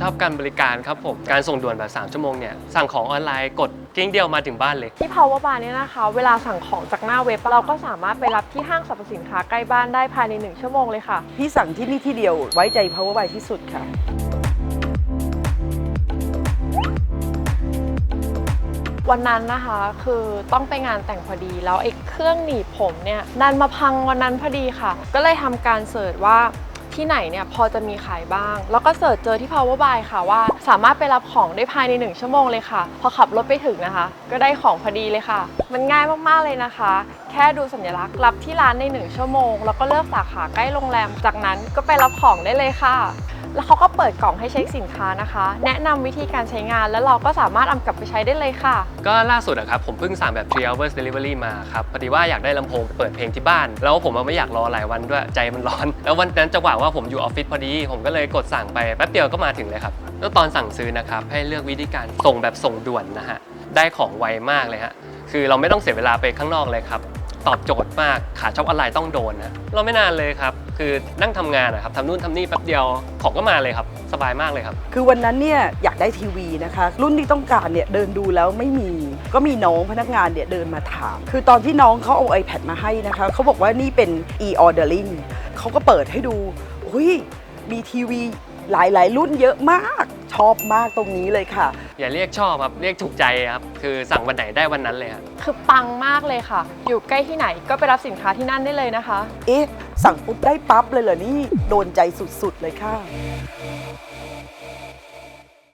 ชอบการบริการครับผม การส่งด่วนแบบ 3 ชั่วโมงเนี่ย สั่งของออนไลน์กดกิ้งเดียวมาถึงบ้านเลย ที่ Power Bar เนี่ยนะคะ เวลาสั่งของจากหน้าเว็บ เราก็สามารถไปรับที่ห้างสรรพสินค้าใกล้บ้านได้ภายใน 1 ชั่วโมงเลยค่ะ พี่สั่งที่นี่ที่เดียวไว้ใจ Power by ที่สุดค่ะ วันนั้นนะคะคือต้องไปงานแต่งพอดีแล้วไอ้เครื่องหนีบผมเนี่ยดันมาพังวันนั้นพอดีค่ะ ก็เลยทำการเสิร์ชว่า ที่ไหนเนี่ยพอจะมีขายบ้าง แล้วก็เสิร์ชเจอที่ Power Buy ค่ะว่า สามารถไปรับของได้ภายใน 1 ชั่วโมงเลยค่ะ พอขับรถไปถึงนะคะ ก็ได้ของพอดีเลยค่ะ มันง่ายมากๆเลยนะคะ แค่ดูสัญลักษณ์รับที่ร้านใน 1 ชั่วโมง แล้วก็เลือกสาขาใกล้โรงแรม จากนั้นก็ไปรับของได้เลยค่ะ แล้วเขาก็เปิดกล่องให้เช็คสินค้านะคะ แนะนำวิธีการใช้งานแล้วเราก็สามารถเอากลับไปใช้ได้เลยค่ะ ก็ล่าสุดอะครับ ผมเพิ่งสั่งแบบ3 hours delivery มาครับพอดีว่าอยากได้ลำโพงไปเปิดเพลงที่บ้าน แล้วผมอะไม่อยากรอหลายวันด้วยใจมันร้อน แล้ววันนั้นจังหวะว่าผมอยู่ออฟฟิศพอดี ผมก็เลยกดสั่งไปแป๊บเดียวก็มาถึงเลยครับแล้วตอนสั่งซื้อนะครับให้เลือกวิธีการส่งแบบส่งด่วนนะฮะได้ของไวมากเลยฮะคือเราไม่ต้องเสียเวลาไปข้างนอกเลยครับ ตอบโจทย์มากขาช็อปออนไลน์ต้องโดนนะเราไม่นานเลยครับ คือนั่งทำงานนะครับทำนู่นทำนี่แป๊บเดียวของก็มาเลยครับ สบายมากเลยครับ คือวันนั้นเนี่ยอยากได้ทีวีนะคะ รุ่นที่ต้องการเนี่ยเดินดูแล้วไม่มี ก็มีน้องพนักงานเนี่ยเดินมาถาม คือตอนที่น้องเขาเอา iPad มาให้นะคะเขาบอกว่านี่เป็น e-ordering เขาก็เปิดให้ดูอุ้ยมีทีวี หลายๆ รุ่นเยอะมาก ชอบมากตรงนี้เลยค่ะ อย่าเรียกชอบครับ เรียกถูกใจครับ คือสั่งวันไหนได้วันนั้นเลยครับ คือปังมากเลยค่ะ อยู่ใกล้ที่ไหนก็ไปรับสินค้าที่นั่นได้เลยนะคะ เอ๊ะ สั่งปุ๊บได้ปั๊บเลยเหรอนี่ โดนใจสุดๆเลยค่ะ